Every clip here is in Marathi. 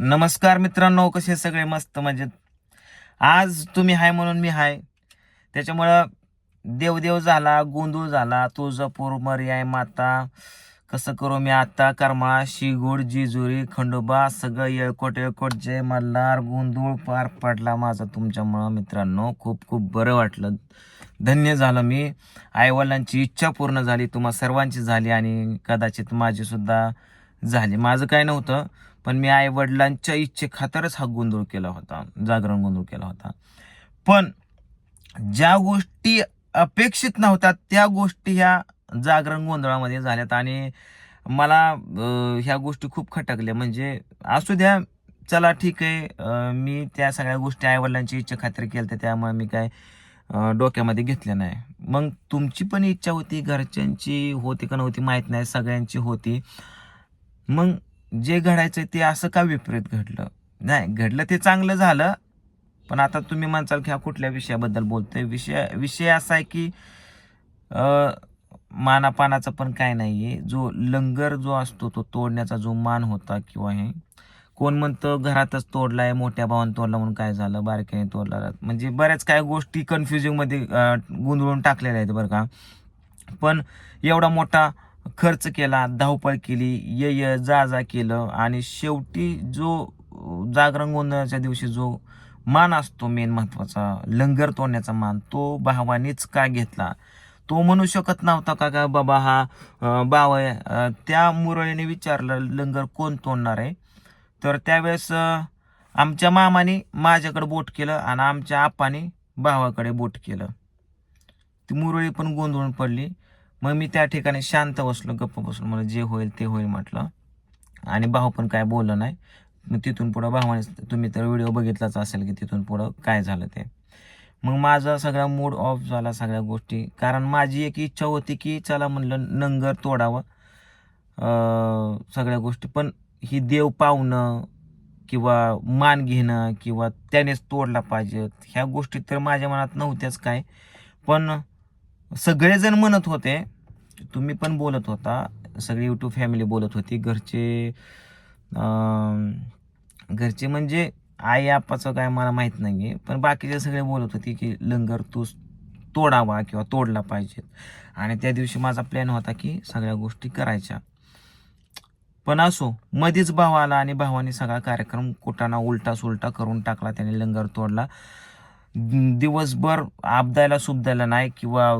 नमस्कार मित्रांनो कसे सगळे? मस्त म्हणजे आज तुम्ही हाय म्हणून मी हाय. त्याच्यामुळं देवदेव झाला गोंधळ झाला तुळजापूर मर्याय माता कसं करू मी आता? करमाळा शिगोड जिजुरी खंडोबा सगळं येळकोट येळकोट जय मल्हार गोंधळ पार पडला माझा तुमच्यामुळं मित्रांनो. खूप खूप बरं वाटलं. धन्य झालं मी. आईवडिलांची इच्छा पूर्ण झाली तुम्हा सर्वांची झाली आणि कदाचित माझीसुद्धा झाली. माझं काय नव्हतं. पण मी आई वडिलांच्या इच्छे खातरच हा गोंधळ केला होता जागरण गोंधळ केला होता. पण ज्या गोष्टी अपेक्षित नव्हत्या त्या गोष्टी ह्या जागरण गोंधळामध्ये झाल्यात आणि मला ह्या गोष्टी खूप खटकल्या. म्हणजे असू द्या चला ठीक आहे मी त्या सगळ्या गोष्टी आईवडिलांची इच्छा खात्री तर त्यामुळे मी काय डोक्यामध्ये घेतलं नाही. मग तुमची पण इच्छा होती घरच्यांची होती का नव्हती माहीत नाही सगळ्यांची होती. मग जे घडायचं ते असं का विपरीत घडलं? नाही घडलं ते चांगलं झालं पण आता तुम्ही म्हणचाल की हा कुठल्या विषयाबद्दल बोलतोय? विषय विषय असा आहे की मानापानाचा मानापानाचं पण काय नाही आहे जो लंगर जो असतो तो तोडण्याचा जो मान होता किंवा हे कोण म्हणतं घरातच तोडला आहे मोठ्या भावानं तोडला म्हणून काय झालं बारक्याने तोडला. म्हणजे बऱ्याच काय गोष्टी कन्फ्युजिंगमध्ये गोंधळून टाकलेल्या आहेत बरं का. पण एवढा मोठा खर्च केला धावपळ केली ये ये जा जा केलं आणि शेवटी जो जागरण गोंधळाच्या दिवशी जो मान असतो मेन महत्त्वाचा लंगर तोडण्याचा मान तो भावानेच का घेतला? तो म्हणू शकत नव्हता का का बाबा हा बावय त्या मुरळीने विचारलं लंगर कोण तोडणार आहे? तर त्यावेळेस आमच्या मामाने माझ्याकडे बोट केलं आणि आमच्या आपाने भावाकडे बोट केलं. ती मुरळी पण गोंधळून पडली. मग मी त्या ठिकाणी शांत बसलो गप्प बसलो. मला जे होईल ते होईल म्हटलं. आणि भाऊ पण काय बोललं नाही. मग तिथून पुढं भावाने तुम्ही तर व्हिडिओ बघितलाच असेल की तिथून पुढं काय झालं ते. मग माझा सगळा मूड ऑफ झाला सगळ्या गोष्टी. कारण माझी एक इच्छा होती की चला म्हणलं नंगर तोडावं. सगळ्या गोष्टी. पण ही देव पावणं किंवा मान घेणं किंवा त्यानेच तोडला पाहिजे ह्या गोष्टी तर माझ्या मनात नव्हत्याच काय. पण सगळेजण म्हणत होते तुम्ही पण बोलत होता सगळी यूट्यूब फॅमिली बोलत होती घरचे घरचे म्हणजे आई आपाचं काय मला माहीत नाही आहे पण बाकीचे सगळे बोलत होते की लंगर तू तोडावा किंवा तोडला पाहिजे. आणि त्या दिवशी माझा प्लॅन होता की सगळ्या गोष्टी करायच्या. पण असो मध्येच भाव आला आणि भावाने सगळा कार्यक्रम कुटाना उलटा सुलटा करून टाकला त्याने लंगर तोडला. दिवसभर आपदायला सुबदायला नाही किंवा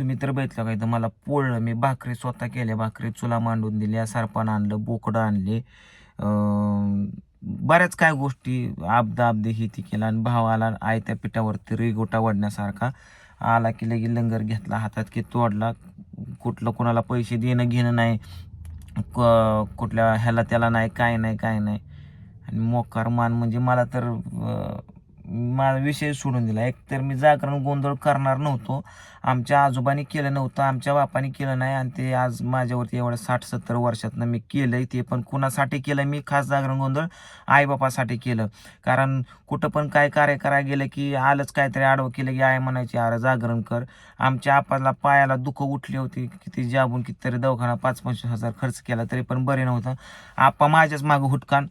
तुम्ही तर बघितलं काय तर मला पोळलं मी भाकरी स्वतः केल्या भाकरी चुला मांडून दिल्या सरपण आणलं बोकडं आणले. बऱ्याच काय गोष्टी आपदा आपदे ही ती केला आणि भाव आला आयत्या पिठावरती रेगोटा वाढण्यासारखा आला की लगे लंगर घेतला हातात की तोडला. कुठलं कोणाला पैसे देणं घेणं नाही क- कुठल्या ह्याला त्याला नाही काय नाही काय नाही. आणि मोकार मान म्हणजे मला तर माझा विषय सोडून दिला. एक तर मी जागरण गोंधळ करणार नव्हतो. आमच्या आजोबांनी केलं नव्हतं आमच्या बापाने केलं नाही आणि ते आज माझ्यावरती एवढ्या साठ सत्तर वर्षातनं मी केलंय ते पण कुणासाठी केलं? मी खास जागरण गोंधळ आईबापासाठी केलं. कारण कुठं पण काय कार्य करायला गेलं की आलंच काहीतरी आडवं केलं की आई म्हणायची अरे जागरण कर. आमच्या आपाला पायाला दुःख उठली होती किती जाबून कितीतरी दवाखाना पाच पंचवीस हजार खर्च केला तरी पण बरे नव्हतं. आपा माझ्याच मागं हुटकान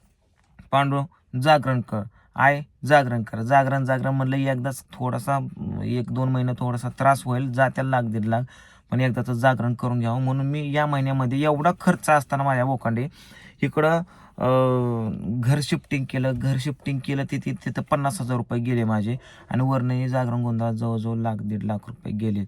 पांडू जागरण कर. आय जागरण कर. जागरण जागरण म्हणलं एकदाच थोडासा एक दोन महिना थोडासा त्रास होईल जात्याला लाग दीड लाख पण एकदाचं जागरण करून घ्यावं. म्हणून मी या महिन्यामध्ये एवढा खर्च असताना माझ्या बोकांडे इकडं घर शिफ्टिंग केलं. घर शिफ्टिंग केलं तिथे तिथं पन्नास हजार रुपये गेले माझे. आणि वरनं जागरण गोंधळात जवळजवळ लाख दीड लाख रुपये गेले.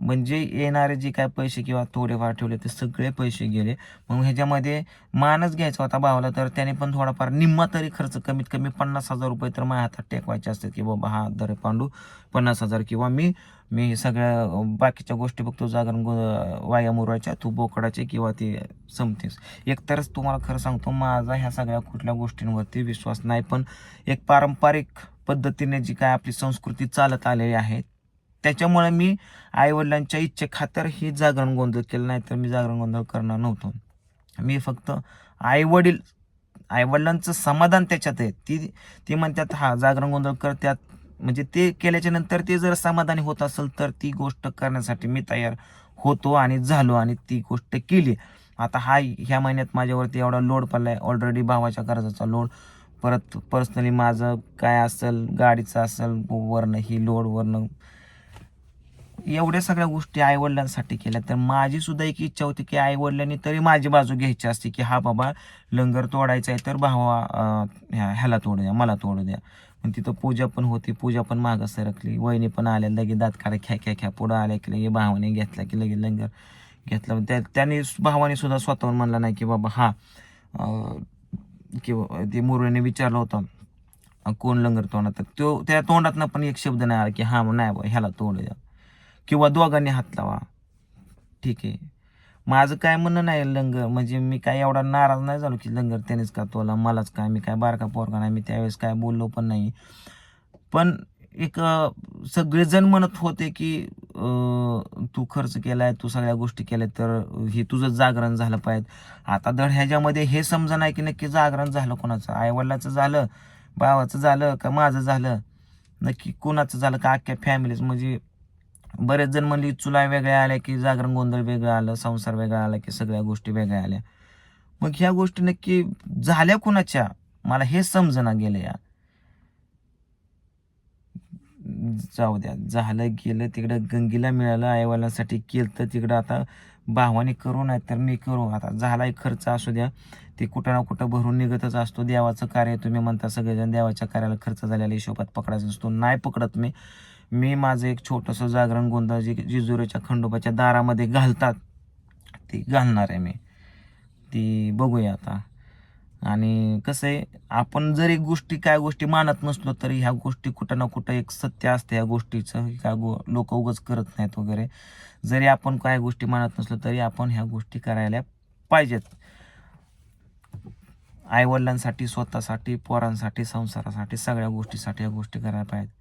म्हणजे येणारे जे काय पैसे किंवा थोडेफार ठेवले ते सगळे पैसे गेले. मग ह्याच्यामध्ये मानच घ्यायचा होता भावाला तर त्याने पण थोडाफार निम्मा तरी खर्च कमीत कमी पन्नास हजार रुपये तर माझ्या हातात टेकवायचे असतात की बाबा हा दर पांडू पन्नास हजार किंवा मी मी सगळ्या बाकीच्या गोष्टी बघतो जागरण गो- वाया मुरवायच्या तू बोकडाचे किंवा ते संपतेस एकतरच तुम्हाला खरं सांगतो माझा ह्या सगळ्या कुठल्या गोष्टींवरती विश्वास नाही पण एक पारंपरिक पद्धतीने जी काय आपली संस्कृती चालत आलेली आहे त्याच्यामुळे मी आईवडिलांच्या इच्छे खातर ही जागरण गोंधळ केलं नाही तर मी जागरण गोंधळ करणार नव्हतो. मी फक्त आईवडील आईवडिलांचं समाधान त्याच्यात आहे. ती ती म्हणतात हा जागरण गोंधळ कर त्यात म्हणजे ते केल्याच्यानंतर ते जर समाधानी होत असेल तर ती गोष्ट करण्यासाठी मी तयार होतो आणि झालो आणि ती गोष्ट केली. आता हा ह्या महिन्यात माझ्यावरती एवढा लोड पडला आहे ऑलरेडी भावाच्या कर्जाचा लोड परत पर्सनली माझं काय असेल गाडीचं असेल वरणं ही लोड वरणं एवढ्या सगळ्या गोष्टी आईवडिलांसाठी केल्या. तर माझी सुद्धा एक इच्छा होती की आईवडिलांनी तरी माझी बाजू घ्यायची असते की हा बाबा लंगर तोडायचा आहे तर भावा ह्या- ह्याला तोडू द्या मला तोडू द्या. पण तिथं पूजा पण होती पूजा पण मागं सरकली. वहिनी पण आल्या लगे दात काढा ख्या ख्या ख्या पुढं आल्या की लगे भावाने घेतला की लगे लंगर घेतला. त्या त्याने भावाने सुद्धा स्वतःहून म्हणला नाही की बाबा हा अं, किंवा ते मुरळीने विचारलं होतं कोण लंगर तोंडात तर तो त्या तोंडातनं पण एक शब्द नाही आला की हा नाही बा ह्याला तोडू द्या. किंवा दोघांनी हात लावा. ठीक आहे. माझं काय म्हणणं नाही लंगर. म्हणजे मी काय एवढा नाराज नाही झालो की लंगर त्यानेच का तोला मलाच काय मी काय बारका पोरका नाही मी त्यावेळेस काय बोललो पण नाही. पण एक सगळेजण म्हणत होते की तू खर्च केलाय तू सगळ्या गोष्टी केल्या तर हे तुझं जागरण झालं पाहिजे. आता दर ह्याच्यामध्ये हे समजा नाही की नक्की जागरण झालं कोणाचं? आईवडिलाचं झालं भावाचं झालं का माझं झालं? नक्की कोणाचं झालं का अख्ख्या फॅमिलीच म्हणजे बरेच जण म्हणली चुला वेगळ्या आल्या की जागरण गोंधळ वेगळं आलं संसार वेगळा आला की सगळ्या गोष्टी वेगळ्या आल्या. मग ह्या गोष्टी नक्की झाल्या कुणाच्या? मला हे समजना गेलं या जाऊ द्या झालं गेलं तिकडं गंगीला मिळालं आईवडिलांसाठी केलं तर तिकडं आता भावाने करू नाही तर मी करू. आता झालाही खर्च असू द्या ते कुठं ना कुठं भरून निघतच असतो. देवाचं कार्य तुम्ही म्हणता सगळेजण देवाच्या कार्याला खर्च झालेल्या हिशोबात पकडायचा असतो नाही पकडत मी. मी माझं एक छोटंसं जागरण गोंधळ जे जिजुरीच्या खंडोबाच्या दारामध्ये घालतात ते घालणार आहे मी. ती बघूया आता. आणि कसं आहे आपण जर एक गोष्टी काय गोष्टी मानत नसलो तरी ह्या गोष्टी कुठं ना कुठं एक सत्य असते ह्या गोष्टीचं काय गो लोक उगच करत नाहीत वगैरे. जरी आपण काय गोष्टी मानत नसलो तरी आपण ह्या गोष्टी करायला पाहिजेत. आईवडिलांसाठी स्वतःसाठी पोरांसाठी संसारासाठी सगळ्या गोष्टीसाठी ह्या गोष्टी करायला पाहिजेत.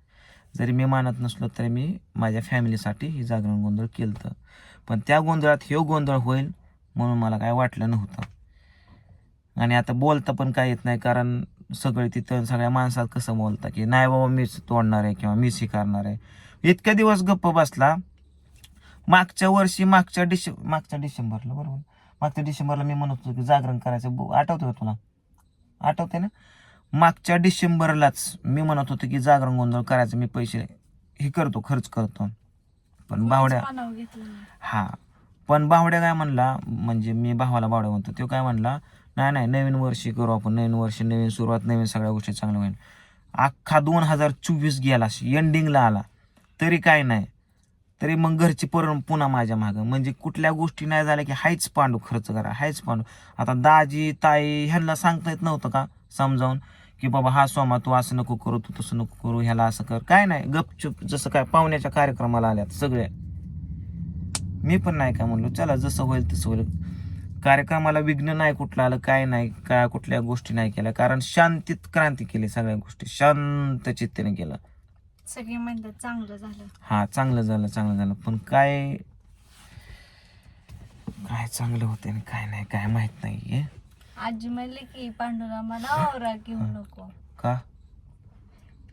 जरी मी मानत नसलो तरी मी माझ्या फॅमिलीसाठी ही जागरण गोंधळ केलं पण त्या गोंधळात हे गोंधळ होईल म्हणून मला काय वाटलं नव्हतं. आणि आता बोलता पण काय येत नाही कारण सगळे तिथं सगळ्या माणसात कसं बोलता की नाही बाबा मीच तोडणार आहे किंवा मीच हे करणार आहे. इतक्या दिवस गप्प बसला. मागच्या वर्षी मागच्या डिसे मागच्या डिसेंबरला बरोबर. मागच्या डिसेंबरला मी म्हणत होतो की जागरण करायचं आठवतो आठवतं का तुला? आठवते ना? मागच्या डिसेंबरलाच मी म्हणत होतो की जागरण गोंधळ करायचं मी पैसे हे करतो खर्च करतो. पण बावड्या. हा. पण बावड्या काय म्हणला म्हणजे मी भावाला बावड्या म्हणतो तो काय म्हणला नाही नाही नवीन वर्षी करू आपण नवीन वर्ष नवीन सुरुवात नवीन सगळ्या गोष्टी चांगल्या होईल. अख्खा दोन हजार चोवीस गेला एंडिंगला आला. तरी काय नाही. तरी मग घरची पर पुन्हा माझ्या मागं. म्हणजे कुठल्या गोष्टी नाही झाल्या की हायच पांडू खर्च करा हायच पांडू. आता दाजी ताई ह्यांना सांगता येत नव्हतं का समजावून? की बाबा हा सोमा तू असं नको करू तू तसं नको करू ह्याला असं कर. काय नाही गपचूप जसं काय पाहुण्याच्या कार्यक्रमाला आल्यात सगळे. मी पण नाही काय म्हणलो चला जसं होईल तसं होईल. कार्यक्रमाला विघ्न नाही कुठलं आलं काय नाही काय कुठल्या गोष्टी नाही केल्या. कारण शांतीत क्रांती केली सगळ्या गोष्टी. शांत चित्तेने केलं. सगळे म्हणतात चांगलं झालं. हा चांगलं झालं चांगलं झालं. पण काय काय चांगलं होते आणि काय नाही काय माहीत नाहीये. आजी म्हणली की पांडुरा मला राग घेऊ नको. का?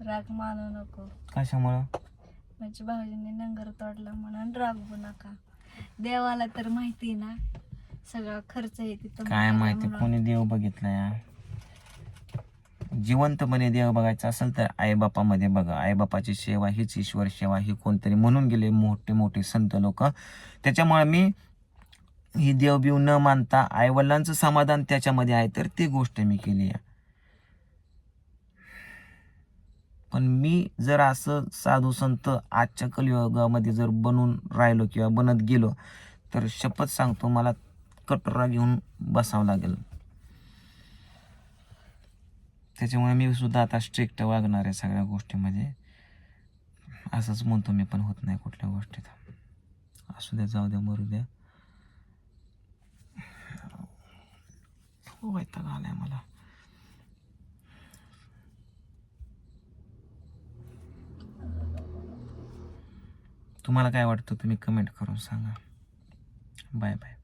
राग मानू नको. कशामुळं? म्हणजे भाऊजींनी नंगर तोडला म्हणून रागवू नका. देवाला तर माहिती ना सगळा खर्च आहे तिथं काय माहिती. कोणी देव बघितलाय जिवंतपणे देव बघायचा असेल तर आईबापामध्ये बघा. आईबापाची सेवा हीच ईश्वर सेवा ही कोणतरी म्हणून गेले मोठे मोठे संत लोक. त्याच्यामुळे मी ही देवबीव न मानता आईवडिलांचं समाधान त्याच्यामध्ये आहे तर ती गोष्ट मी केली आहे. पण मी जर असं साधू संत आजच्या कलियुगामध्ये जर बनून राहिलो किंवा बनत गेलो तर शपथ सांगतो मला कटोरा घेऊन बसावं लागेल. त्याच्यामुळे मी सुद्धा आता स्ट्रिक्ट वागणार आहे सगळ्या गोष्टीमध्ये. असंच म्हणतो मी पण होत नाही कुठल्या गोष्टीत. असू द्या जाऊ द्या मरू द्या हो हो, वैताग आलाय मला. तुम्हाला काय वाटतं तुम्ही कमेंट करून सांगा. Bye bye